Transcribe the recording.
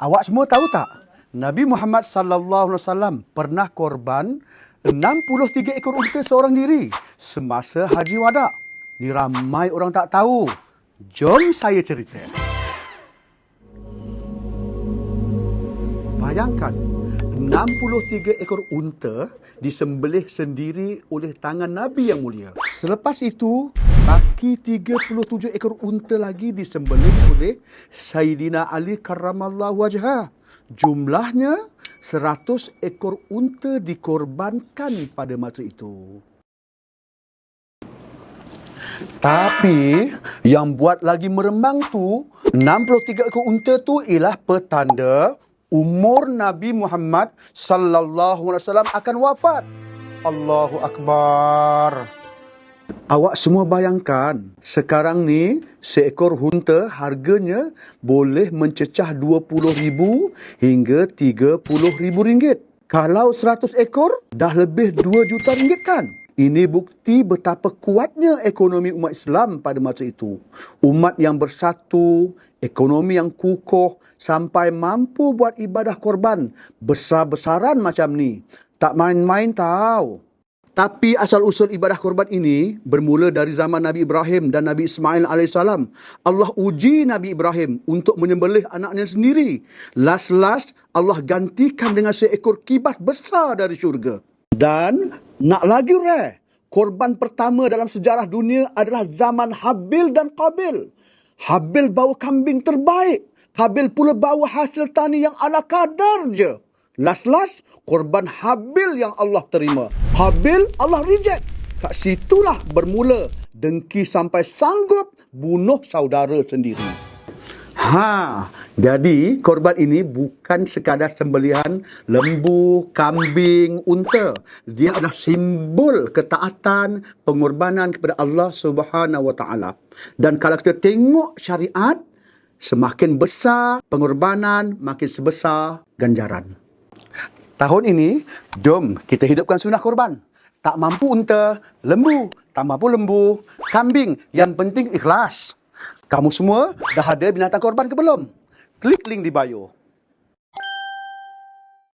Awak semua tahu tak? Nabi Muhammad sallallahu alaihi wasallam pernah korban 63 ekor unta seorang diri semasa haji wada. Ni ramai orang tak tahu. Jom saya cerita. Bayangkan 63 ekor unta disembelih sendiri oleh tangan Nabi yang mulia. Selepas itu, baki 37 ekor unta lagi disembelih oleh Sayyidina Ali karramallahu wajhah. Jumlahnya 100 ekor unta dikorbankan pada masa itu. Tapi yang buat lagi meremang tu 63 ekor unta tu ialah petanda umur Nabi Muhammad sallallahu alaihi wasallam akan wafat. Allahu akbar. Awak semua bayangkan, sekarang ni seekor unta harganya boleh mencecah RM20,000 hingga RM30,000 ringgit. Kalau 100 ekor, dah lebih 2 juta ringgit kan? Ini bukti betapa kuatnya ekonomi umat Islam pada masa itu. Umat yang bersatu, ekonomi yang kukuh, sampai mampu buat ibadah korban besar-besaran macam ni. Tak main-main tahu. Tapi asal-usul ibadah korban ini bermula dari zaman Nabi Ibrahim dan Nabi Ismail AS. Allah uji Nabi Ibrahim untuk menyembelih anaknya sendiri. Last-last Allah gantikan dengan seekor kibat besar dari syurga. Dan nak lagi rare, korban pertama dalam sejarah dunia adalah zaman Habil dan Qabil. Habil bawa kambing terbaik. Qabil pula bawa hasil tani yang ala kadar je. Last-last, korban Habil yang Allah terima. Habil, Allah reject. Kat situlah bermula dengki sampai sanggup bunuh saudara sendiri. Ha, jadi korban ini bukan sekadar sembelihan lembu, kambing, unta. Dia adalah simbol ketaatan, pengorbanan kepada Allah Subhanahu Wa Taala. Dan kalau kita tengok syariat, semakin besar pengorbanan, makin sebesar ganjaran. Tahun ini, jom kita hidupkan sunnah korban. Tak mampu unta, lembu. Tak mampu lembu, kambing. Yang penting ikhlas. Kamu semua dah ada binatang korban ke belum? Klik link di bio.